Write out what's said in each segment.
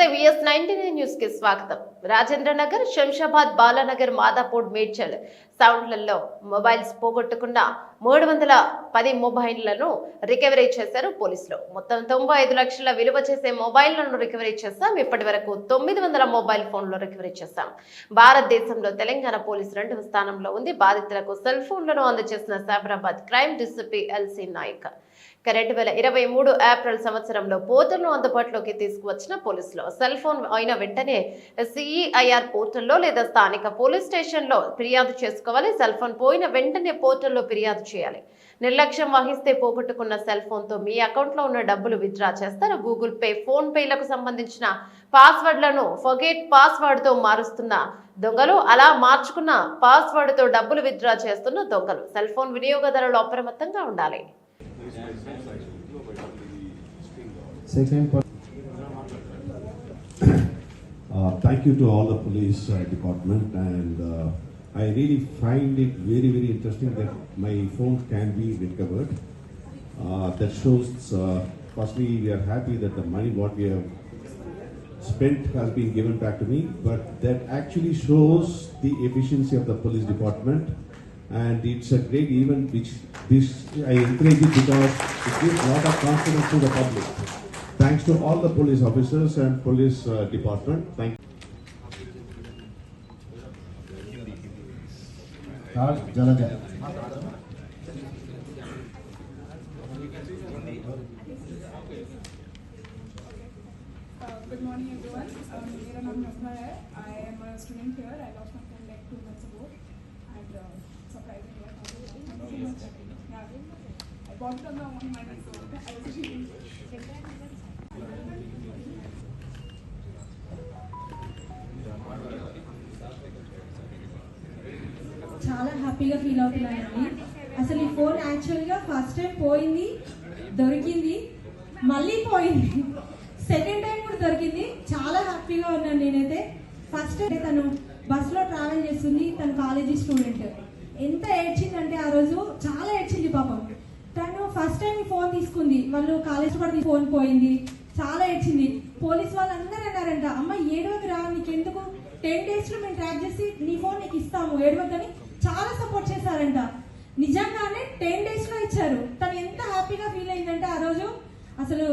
నమస్తే VS ninety nine న్యూస్కి స్వాగతం. రాజేంద్రనగర్ శంషాబాద్ బాలానగర్ మాదాపూర్ మేడ్చల్ సౌండ్లలో మొబైల్స్ పోగొట్టుకున్న మూడు వందల పది మొబైల్లను రికవరీ చేశారు పోలీసులు. మొత్తం తొంభై ఐదు లక్షల విలువ చేసే మొబైల్లను రికవరీ చేస్తాం ఇప్పటి వరకు తొమ్మిది వందల మొబైల్ ఫోన్లు రికవరీ చేస్తాం భారతదేశంలో తెలంగాణ పోలీసు రెండవ స్థానంలో ఉంది. బాధితులకు సెల్ ఫోన్లను అందజేసిన Cyberabad crime DCP LC Nayak. రెండు వేల ఇరవై మూడు ఏప్రిల్ సంవత్సరంలో పోర్టల్ను అందుబాటులోకి తీసుకువచ్చిన పోలీసులు. సెల్ ఫోన్ అయిన వెంటనే సిఈఐఆర్ పోర్టల్లో లేదా స్థానిక పోలీస్ స్టేషన్లో ఫిర్యాదు చేసుకోవాలి. సెల్ ఫోన్ పోయిన వెంటనే పోర్టల్లో ఫిర్యాదు చేయాలి. నిర్లక్ష్యం వహిస్తే పోగొట్టుకున్న సెల్ ఫోన్తో మీ అకౌంట్లో ఉన్న డబ్బులు విత్డ్రా చేస్తారు. గూగుల్ పే ఫోన్ పేలకు సంబంధించిన పాస్వర్డ్లను ఫొగేట్ పాస్వర్డ్తో మారుస్తున్న దొంగలు అలా మార్చుకున్న పాస్వర్డ్తో డబ్బులు విత్డ్రా చేస్తున్న దొంగలు. సెల్ ఫోన్ వినియోగదారులు అప్రమత్తంగా ఉండాలి. Second part. Uh, Thank you to all the police uh, department and uh, I really find it very, very interesting that my phone can be recovered. Uh, That shows, uh, firstly, we are happy that the money what we have spent has been given back to me, but that actually shows the efficiency of the police department and it's a great event which this I encourage it because it gives a lot of confidence to the public. Thanks to all the police officers and police uh, department. Thank uh, Good morning everyone. Um, I am a student here. I love చాలా హ్యాపీగా feel అవుతున్నానండి అసలు ఈ phone యాక్చువల్గా first time పోయింది దొరికింది మళ్ళీ పోయింది. Second time కూడా దొరికింది. చాలా హ్యాపీగా ఉన్నాను నేనైతే. ఫస్ట్ టైం తను బస్సులో ట్రావెల్ చేస్తుంది తను కాలేజీ స్టూడెంట్ ఎంత ఏడ్చిందంటే ఆ రోజు చాలా ఏడ్చింది పాపం. తను ఫస్ట్ టైం ఈ ఫోన్ తీసుకుంది. వాళ్ళు కాలేజ్ కూడా ఫోన్ పోయింది. చాలా ఏడ్చింది. పోలీస్ వాళ్ళందరూ అన్నారంట అమ్మ ఏడవకు రా నీకెందుకు? టెన్ డేస్లో మేము ట్రాక్ చేసి నీ ఫోన్ నీకు ఇస్తాము. ఏడవద్దని చాలా సపోర్ట్ చేశారంట. నిజంగానే టెన్ డేస్లో ఇచ్చారు. తను ఎంత హ్యాపీగా ఫీల్ అయిందంటే ఆ రోజు అసలు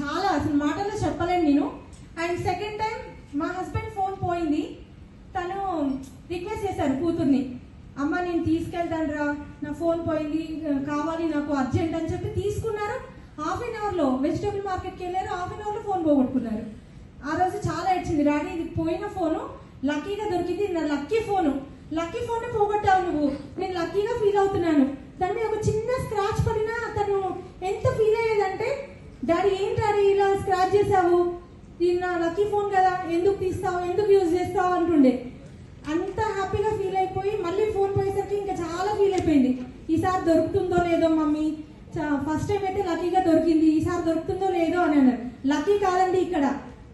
చాలా అసలు మాటల్లో చెప్పలేను నేను. అండ్ సెకండ్ టైం మా హస్బెండ్ ఫోన్ పోయింది. తను రిక్వెస్ట్ చేశారు కూతుర్ని. అమ్మ నేను తీసుకెళ్తాను రా. నా ఫోన్ పోయింది. కావాలి నాకు అర్జెంట్ అని చెప్పి తీసుకున్నారు? హాఫ్ అన్ అవర్లో వెజిటేబుల్ మార్కెట్కి వెళ్ళారు. హాఫ్ అన్ అవర్లో ఫోన్ పోగొట్టుకున్నారు. ఆ రోజు చాలా ఏడ్చింది. డాడీ ఇది పోయిన ఫోను. లక్కీగా దొరికింది. నా లక్కీ ఫోను. లక్కీ ఫోన్ పోగొట్టావు నువ్వు. నేను లక్కీగా ఫీల్ అవుతున్నాను. దాని మీద ఒక చిన్న స్క్రాచ్ పడినా తను ఎంత ఫీల్ అయ్యేదంటే డాడీ ఏంటి డాడీ ఇలా స్క్రాచ్ చేసావు ఇది నా లక్కీ ఫోన్ కదా. ఎందుకు తీస్తావు? ఎందుకు యూజ్ చేస్తావు? అంటుండే. హ్యాపీగా ఫీల్ అయిపోయి మళ్ళీ ఫోన్ పోయేసరికి ఇంకా చాలా ఫీల్ అయిపోయింది. ఈసారి దొరుకుతుందో లేదో మమ్మీ? ఫస్ట్ టైం అయితే లక్కీగా దొరికింది. ఈసారి దొరుకుతుందో లేదో అని అన్నారు. లక్కీ కాదండి ఇక్కడ.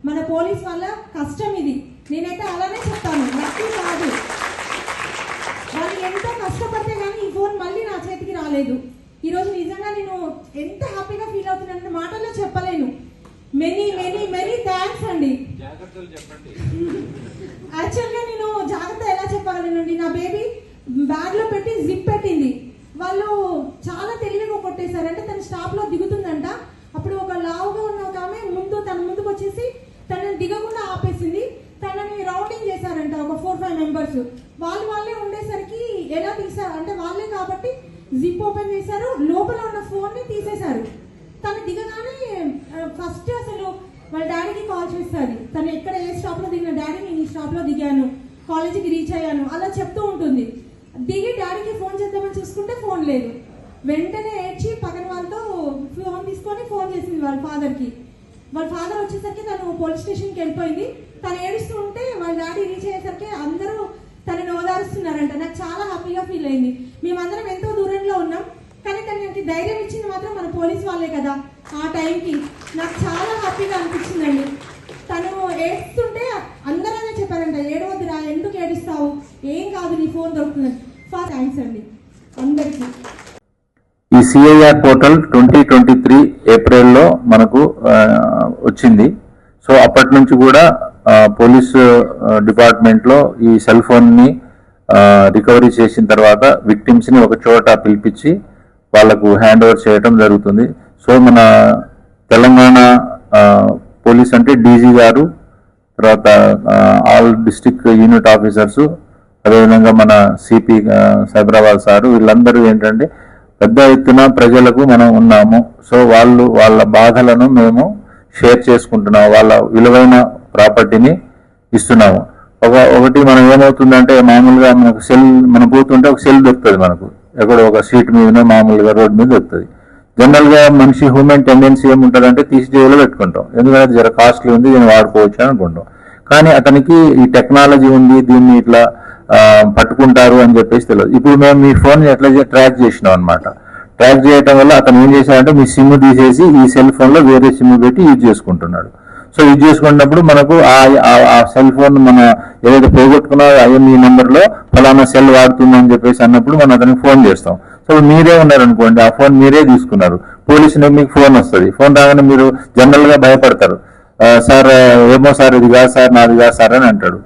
మన పోలీస్ వల్ల కష్టం ఇది. నేనైతే అలానే చెప్తాను. లక్కీ కాదు. వాళ్ళు ఎంతో కష్టపడితే కానీ ఈ ఫోన్ మళ్ళీ నా చేతికి రాలేదు. ఈ రోజు నిజంగా నేను ఎంత హ్యాపీగా ఫీల్ అవుతున్నానంటే మాటల్లో చెప్పలేను. మెనీ మెనీ మెనీ థ్యాంక్స్ అండి. యాక్చువల్గా నేను జాగ్రత్త ఎలా చెప్పగలనండి నా బేబీ బ్యాగ్లో పెట్టి జిప్ పెట్టింది. వాళ్ళు చాలా తెలివిగా కొట్టేశారు. అంటే తన స్టాప్లో దిగుతుందంట. అప్పుడు ఒక లావుగా ఉన్న ఒక ఆమె ముందు తన ముందుకు వచ్చేసి తనని దిగకుండా ఆపేసింది. తనని రౌండింగ్ చేశారంట ఒక ఫోర్ ఫైవ్ మెంబర్స్ వాళ్ళు వాళ్ళే ఉండేసరికి ఎలా తీసారు అంటే వాళ్ళే కాబట్టి జిప్ ఓపెన్ చేశారు. లోపల ఉన్న ఫోన్ని తీసేశారు. తను దిగగానే ఫస్ట్ అసలు వాళ్ళ డాడీకి కాల్ చేస్తుంది. తను ఎక్కడ ఏ స్టాప్లో దిగిన డాడీ నేను ఈ స్టాప్లో దిగాను. కాలేజీకి రీచ్ అయ్యాను. అలా చెప్తూ ఉంటుంది. దిగి డాడీకి ఫోన్ చేద్దామని చూసుకుంటే ఫోన్ లేదు. వెంటనే ఏడ్చి పక్కన వాళ్ళతో ఫోన్ తీసుకొని ఫోన్ చేసింది వాళ్ళ ఫాదర్కి వాళ్ళ ఫాదర్ వచ్చేసరికి తను పోలీస్ స్టేషన్కి వెళ్ళిపోయింది. తను ఏడుస్తూ ఉంటే వాళ్ళ డాడీ రీచ్ అయ్యేసరికి అందరూ తనని ఓదారుస్తున్నారంట. నాకు చాలా హ్యాపీగా ఫీల్ అయింది. మేమందరం ఎంతో దూరంలో ఉన్నాం. కానీ దానికి ధైర్యం ఇచ్చింది మాత్రం మన పోలీస్ వాళ్ళే కదా ఆ టైంకి. నాకు చాలా హ్యాపీగా అనిపించిందండి. తను ఏడుస్తుంటే అందరూ అదే చెప్పారంట ఏడవద్దురా ఎందుకు ఏడుస్తావు? ఏం కాదు నీ ఫోన్ దొరుకుతుంది. ఫార్ థ్యాంక్స్ అండి. అందరికీ. ఈ CIR portal twenty twenty three ఏప్రిల్లో మనకు వచ్చింది. సో అప్పటి నుంచి కూడా పోలీసు డిపార్ట్మెంట్లో ఈ సెల్ ఫోన్ని రికవరీ చేసిన తర్వాత విక్టిమ్స్ని ఒక చోట పిలిపించి వాళ్ళకు హ్యాండ్ ఓవర్ చేయడం జరుగుతుంది. సో మన తెలంగాణ పోలీస్ అంటే డీజీ గారు తర్వాత ఆల్ డిస్టిక్ యూనిట్ ఆఫీసర్స్ అదేవిధంగా మన సిపి సైబరాబాద్ సారు వీళ్ళందరూ ఏంటంటే పెద్ద ఎత్తున ప్రజలకు మనం ఉన్నాము. సో వాళ్ళు వాళ్ళ బాధలను మేము షేర్ చేసుకుంటున్నాము. వాళ్ళ విలువైన ప్రాపర్టీని ఇస్తున్నాము. ఒక ఒకటి మనం ఏమవుతుందంటే మామూలుగా మనకు సెల్ మనం పోతుంటే ఒక సెల్ దొరుకుతుంది మనకు. ఎక్కడో ఒక సీట్ మీద మామూలుగా రోడ్ మీద దొరుకుతుంది జనరల్గా మనిషి హ్యూమన్ టెండెన్సీ ఏముంటుందంటే తీసి జేబులో పెట్టుకుంటాం. ఎందుకంటే జర కాస్ట్లీ ఉంది దీన్ని వాడుకోవచ్చు అని అనుకుంటాం. కానీ అతనికి ఈ టెక్నాలజీ ఉంది దీన్ని ఇట్లా పట్టుకుంటారు అని చెప్పేసి తెలియదు. ఇప్పుడు మేము మీ ఫోన్ ఎట్లా ట్రాక్ చేసినాం అనమాట ట్రాక్ చేయటం వల్ల అతను ఏం చేశాడంటే మీ సిమ్ తీసేసి ఈ సెల్ ఫోన్లో వేరే సిమ్ పెట్టి యూజ్ చేసుకుంటున్నాడు. సో యూజ్ చేసుకున్నప్పుడు మనకు ఆ- ఆ- సెల్ ఫోన్ మన ఏదైతే పోగొట్టుకున్నా ఐఎంఈ నెంబర్లో ఫలానా సెల్ వాడుతుందని చెప్పేసి అన్నప్పుడు మనం అతనికి ఫోన్ చేస్తాం. సో మీరే ఉన్నారనుకోండి ఆ ఫోన్ మీరే తీసుకున్నారు. పోలీసు మీకు ఫోన్ వస్తుంది. ఫోన్ రాగానే మీరు జనరల్గా భయపడతారు సార్ ఏమో సార్ ఇది కాదు సార్ నాది కాదు సార్ అని అంటాడు.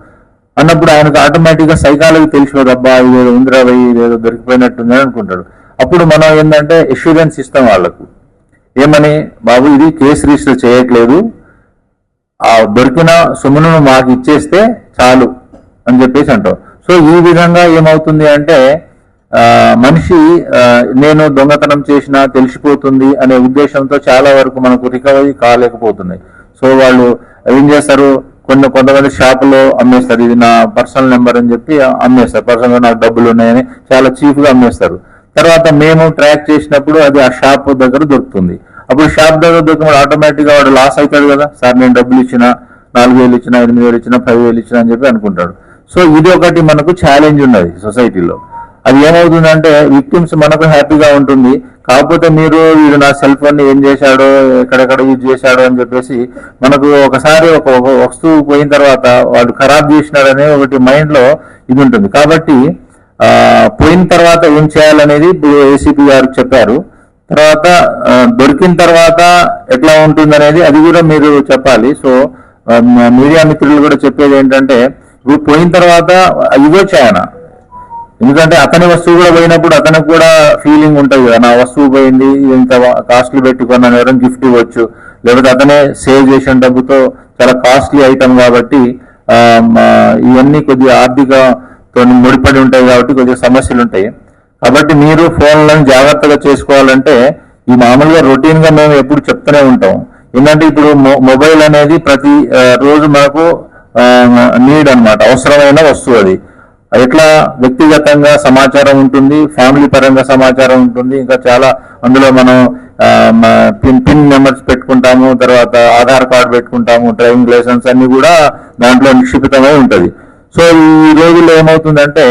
అన్నప్పుడు ఆయనకు ఆటోమేటిక్గా సైకాలజీ తెలిసిపోదు అబ్బా ఇదేదో ఇందిరా పోయి ఇదేదో దొరికిపోయినట్టుంది అని అనుకుంటాడు. అప్పుడు మనం ఏంటంటే ఎష్యూరెన్స్ ఇస్తాం వాళ్ళకు. ఏమని? బాబు ఇది కేసు రిజిస్టర్ చేయట్లేదు. ఆ దొరికిన సొమ్మును మాకు ఇచ్చేస్తే చాలు అని చెప్పేసి అంటాం. సో ఈ విధంగా ఏమవుతుంది అంటే మనిషి నేను దొంగతనం చేసినా తెలిసిపోతుంది అనే ఉద్దేశంతో చాలా వరకు మనకు రికవరీ కాలేకపోతుంది. సో వాళ్ళు ఏం చేస్తారు? కొన్ని కొంతమంది షాపులో అమ్మేస్తారు. ఇది నా పర్సనల్ నెంబర్ అని చెప్పి అమ్మేస్తారు. పర్సనల్ నాకు డబ్బులు ఉన్నాయని చాలా చీప్గా అమ్మేస్తారు. తర్వాత మేము ట్రాక్ చేసినప్పుడు అది ఆ షాప్ దగ్గర దొరుకుతుంది. అప్పుడు షాప్ దగ్గర దొరికినప్పుడు ఆటోమేటిక్గా వాడు లాస్ అవుతాడు కదా. సార్ నేను డబ్బులు ఇచ్చిన నాలుగు వేలు ఇచ్చిన ఎనిమిది వేలు ఇచ్చిన పది వేలు ఇచ్చిన అని చెప్పి అనుకుంటాడు. సో ఇది ఒకటి మనకు ఛాలెంజ్ ఉన్నది సొసైటీలో అది ఏమవుతుందంటే విక్టిమ్స్ మనకు హ్యాపీగా ఉంటుంది. కాకపోతే మీరు వీడు నా సెల్ ఫోన్ ఏం చేశాడో ఎక్కడెక్కడ యూజ్ చేశాడో అని చెప్పేసి మనకు ఒకసారి ఒక వస్తువు పోయిన తర్వాత వాడు ఖరాబ్ చేసినాడనే ఒకటి మైండ్లో ఇది ఉంటుంది. కాబట్టి పోయిన తర్వాత ఏం చేయాలనేది ఏసీపీ గారు చెప్పారు. తర్వాత దొరికిన తర్వాత ఎట్లా ఉంటుందనేది అది కూడా మీరు చెప్పాలి. సో మీడియా మిత్రులు కూడా చెప్పేది ఏంటంటే ఇప్పుడు పోయిన తర్వాత ఇవ్వచ్చు ఆయన ఎందుకంటే అతని వస్తువు కూడా పోయినప్పుడు అతనికి కూడా ఫీలింగ్ ఉంటుంది కదా. నా వస్తువు పోయింది ఇంత కాస్ట్లీ పెట్టుకున్నాను ఎవరైనా గిఫ్ట్ ఇవ్వచ్చు. లేకపోతే అతనే సేవ్ చేసిన డబ్బుతో చాలా కాస్ట్లీ ఐటమ్ కాబట్టి ఇవన్నీ కొద్దిగా ఆర్థికతో ముడిపడి ఉంటాయి కాబట్టి కొద్దిగా సమస్యలు ఉంటాయి. కాబట్టి మీరు ఫోన్లను జాగ్రత్తగా చేసుకోవాలంటే ఈ మామూలుగా రొటీన్గా మేము ఎప్పుడు చెప్తూనే ఉంటాం. ఏంటంటే ఇప్పుడు మొ- మొబైల్ అనేది ప్రతి రోజు మనకు నీడ్ అన్నమాట. అవసరమైన వస్తువు అది. ఎట్లా వ్యక్తిగతంగా సమాచారం ఉంటుంది ఫ్యామిలీ పరంగా సమాచారం ఉంటుంది ఇంకా చాలా అందులో మనం పిన్ పిన్ నెంబర్స్ పెట్టుకుంటాము తర్వాత ఆధార్ కార్డు పెట్టుకుంటాము డ్రైవింగ్ లైసెన్స్ అన్ని కూడా దాంట్లో నిక్షిప్తమై ఉంటుంది. సో ఈ రోజుల్లో ఏమవుతుందంటే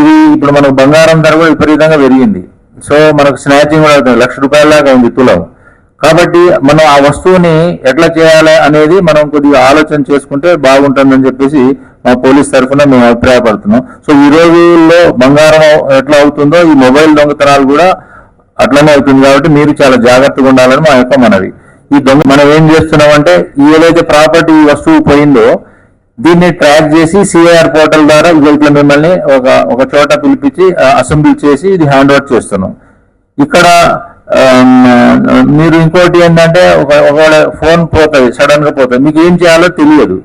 ఇది ఇప్పుడు మనకు బంగారం ధర కూడా విపరీతంగా పెరిగింది. సో మనకు స్నాచింగ్ కూడా అవుతుంది. లక్ష రూపాయల దాకా ఉంది తులం. కాబట్టి మనం ఆ వస్తువుని ఎట్లా చేయాలి అనేది మనం కొద్దిగా ఆలోచన చేసుకుంటే బాగుంటుందని చెప్పేసి మా పోలీస్ తరఫున మేము అభిప్రాయపడుతున్నాం. సో ఈ రోజుల్లో బంగారం ఎట్లా అవుతుందో ఈ మొబైల్ దొంగతనాలు కూడా అట్లనే అవుతుంది కాబట్టి మీరు చాలా జాగ్రత్తగా ఉండాలని మా యొక్క మనవి. ఈ దొంగ మనం ఏం చేస్తున్నామంటే ఏదైతే ప్రాపర్టీ ఈ వస్తువు పోయిందో దీన్ని ట్రాక్ చేసి సిఐఆర్ పోర్టల్ ద్వారా ఇగో మిమ్మల్ని ఒక ఒక చోట పిలిపించి అసెంబ్లీ చేసి ఇది హ్యాండ్ ఓవర్ చేస్తున్నాం. ఇక్కడ మీరు ఇంకోటి ఏంటంటే ఒక ఒకవేళ ఫోన్ పోతుంది సడన్గా పోతుంది మీకు ఏం చేయాలో తెలియదు.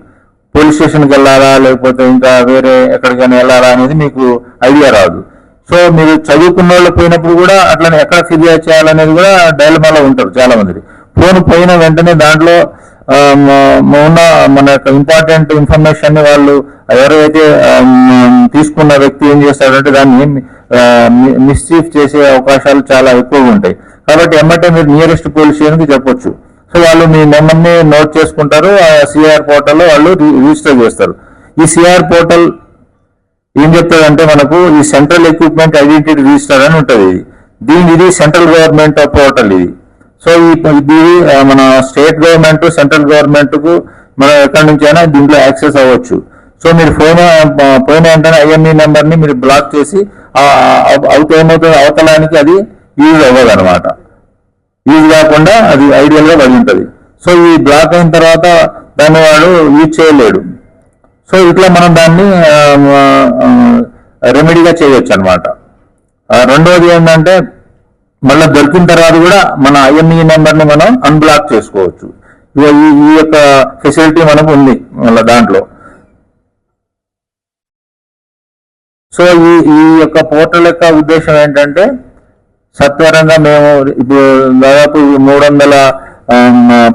పోలీస్ స్టేషన్కి వెళ్ళాలా లేకపోతే ఇంకా వేరే ఎక్కడికైనా వెళ్ళాలా అనేది మీకు ఐడియా రాదు. సో మీరు చదువుకున్న వాళ్ళు పోయినప్పుడు కూడా అట్లనే ఎక్కడ ఫిర్యాదు చేయాలనేది కూడా డైలమాలో ఉంటారు చాలా మంది ఫోన్ పోయిన వెంటనే దాంట్లో ఉన్న మన యొక్క ఇంపార్టెంట్ ఇన్ఫర్మేషన్ వాళ్ళు ఎవరైతే తీసుకున్న వ్యక్తి ఏం చేస్తాడంటే దాన్ని మిస్చీఫ్ చేసే అవకాశాలు చాలా ఎక్కువగా ఉంటాయి. కాబట్టి ఎమ్మటే మీరు నియరెస్ట్ పోలీస్ చెప్పొచ్చు. సో వాళ్ళు మీ నెంబర్ని నోట్ చేసుకుంటారు ఆ సిఆర్ పోర్టల్లో వాళ్ళు రి- రిజిస్టర్ చేస్తారు. ఈ సిఆర్ పోర్టల్ ఏం చెప్తారంటే మనకు ఈ సెంట్రల్ ఎక్విప్మెంట్ ఐడెంటిటీ రిజిస్టర్ అని ఉంటుంది. ఇది దీని ఇది సెంట్రల్ గవర్నమెంట్ పోర్టల్ ఇది. సో ఈ ఇది మన స్టేట్ గవర్నమెంట్ సెంట్రల్ గవర్నమెంట్కు మనం ఎక్కడి నుంచి అయినా దీంట్లో యాక్సెస్ అవ్వచ్చు. సో మీరు ఫోన్ ఫోన్ పోయిన వెంటనే ఐఎంఈ నెంబర్ని మీరు బ్లాక్ చేసి ఆ, ఏమవుతుంది అవతలానికి అది యూజ్ అవ్వదు అనమాట యూజ్ కాకుండా అది ఐడియల్గా పడి సో ఈ బ్లాక్ అయిన తర్వాత దాన్ని వాడు యూజ్ చేయలేడు. సో ఇట్లా మనం దాన్ని రెమెడీగా చేయవచ్చు అనమాట రెండవది ఏంటంటే మళ్ళీ దొరికిన తర్వాత కూడా మన ఐఎంఈ నెంబర్ని మనం అన్బ్లాక్ చేసుకోవచ్చు. ఈ ఈ యొక్క ఫెసిలిటీ మనకు ఉంది మళ్ళీ దాంట్లో. సో ఈ ఈ యొక్క పోర్టల్ యొక్క ఉద్దేశం ఏంటంటే సత్వరంగా మేము ఇప్పుడు దాదాపు మూడు వందల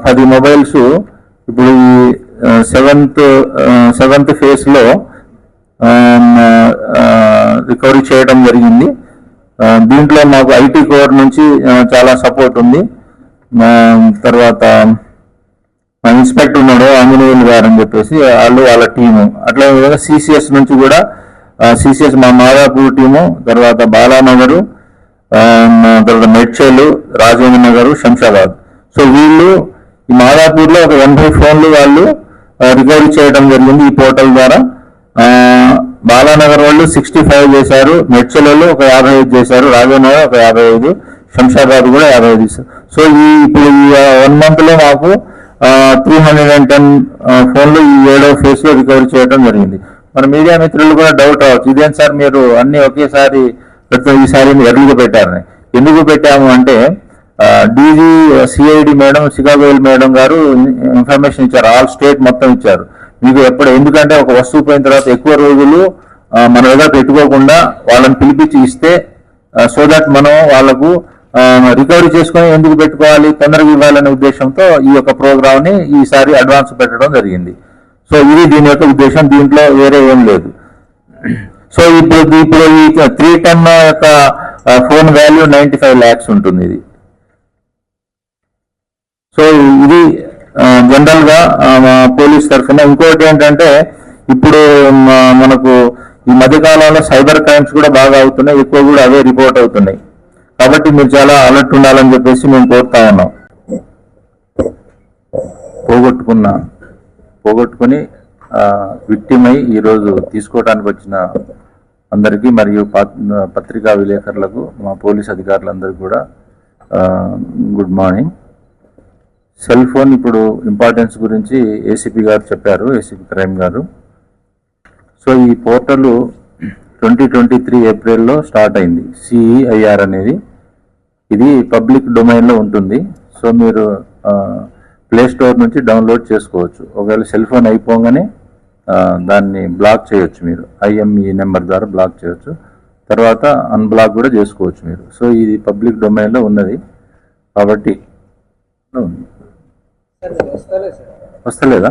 పది మొబైల్స్ ఇప్పుడు ఈ సెవెంత్ సెవెంత్ ఫేజ్లో రికవరీ చేయడం జరిగింది. దీంట్లో మాకు ఐటీ కోర్ నుంచి చాలా సపోర్ట్ ఉంది. తర్వాత మా ఇన్స్పెక్టర్ ఉన్నాడు ఆంజనేయులు గారు అని చెప్పేసి వాళ్ళు వాళ్ళ టీము. అట్లా విధంగా సిసిఎస్ నుంచి కూడా సిసిఎస్ మా మాదాపూర్ టీము తర్వాత బాలానగరు తర్వాత మెడ్చేలు రాజేంద్ర నగర్ శంషాబాద్. సో వీళ్ళు ఈ మాదాపూర్లో ఒక ఎనభై ఫోన్లు వాళ్ళు రికవరీ చేయడం జరిగింది ఈ పోర్టల్ ద్వారా. బాలానగర్ వాళ్ళు సిక్స్టీ ఫైవ్ చేశారు మెడ్చల్ వాళ్ళు ఒక యాభై ఐదు చేశారు రాజేంద్ర ఒక యాభై ఐదు శంషాబాద్ కూడా యాభై ఐదు చేశారు. సో ఈ ఇప్పుడు ఈ వన్ మంత్లో మాకు త్రీ హండ్రెడ్ అండ్ టెన్ ఫోన్లు ఈ ఏడో ఫేస్లో రికవరీ చేయడం జరిగింది. మన మీడియా మిత్రులు కూడా డౌట్ రావచ్చు. ఇదేం సార్ మీరు అన్ని ఒకేసారి పెడుతున్న ఈసారి ఎర్లీగా పెట్టారని. ఎందుకు పెట్టాము అంటే డీజీ సిఐడి మేడం సికాగోల్ మేడం గారు ఇన్ఫర్మేషన్ ఇచ్చారు. ఆల్ స్టేట్ మొత్తం ఇచ్చారు. మీకు ఎప్పుడు ఎందుకంటే ఒక వస్తువు పోయిన తర్వాత ఎక్కువ రోజులు మన దగ్గర పెట్టుకోకుండా వాళ్ళని పిలిపించి ఇస్తే సో దట్ మనం వాళ్ళకు రికవరీ చేసుకొని ఎందుకు పెట్టుకోవాలి తొందరగా ఇవ్వాలనే ఉద్దేశంతో ఈ యొక్క ప్రోగ్రామ్ని ఈసారి అడ్వాన్స్ పెట్టడం జరిగింది. సో ఇది దీని యొక్క ఉద్దేశం దీంట్లో వేరే ఏం లేదు. సో ఇప్పుడు ఇప్పుడు ఈ త్రీ టెన్ యొక్క phone value ninety five lakhs ఉంటుంది ఇది. సో ఇది జనరల్గా మా పోలీస్ తరఫున. ఇంకోటి ఏంటంటే ఇప్పుడు మనకు ఈ మధ్య కాలంలో సైబర్ క్రైమ్స్ కూడా బాగా అవుతున్నాయి ఎక్కువ కూడా అవే రిపోర్ట్ అవుతున్నాయి. కాబట్టి మీరు చాలా అలర్ట్ ఉండాలని చెప్పేసి మేము కోరుతా ఉన్నాం. పోగొట్టుకున్న పోగొట్టుకుని విక్టిమై ఈరోజు తీసుకోవడానికి వచ్చిన అందరికీ మరియు పత్రికా విలేకరులకు మా పోలీస్ అధికారులందరికీ కూడా గుడ్ మార్నింగ్. సెల్ ఫోన్ ఇప్పుడు ఇంపార్టెన్స్ గురించి ఏసీపీ గారు చెప్పారు ఏసీపీ క్రైమ్ గారు. సో ఈ పోర్టల్ ట్వంటీ ట్వంటీ త్రీ ఏప్రిల్లో స్టార్ట్ అయింది. సిఈఐఆర్ అనేది. ఇది పబ్లిక్ డొమైన్లో ఉంటుంది. సో మీరు ప్లే స్టోర్ నుంచి డౌన్లోడ్ చేసుకోవచ్చు. ఒకవేళ సెల్ ఫోన్ అయిపోగానే దాన్ని బ్లాక్ చేయొచ్చు మీరు. ఐఎంఈ నెంబర్ ద్వారా బ్లాక్ చేయొచ్చు. తర్వాత అన్బ్లాక్ కూడా చేసుకోవచ్చు మీరు. సో ఇది పబ్లిక్ డొమైన్లో ఉన్నది. కాబట్టి వస్తలేదా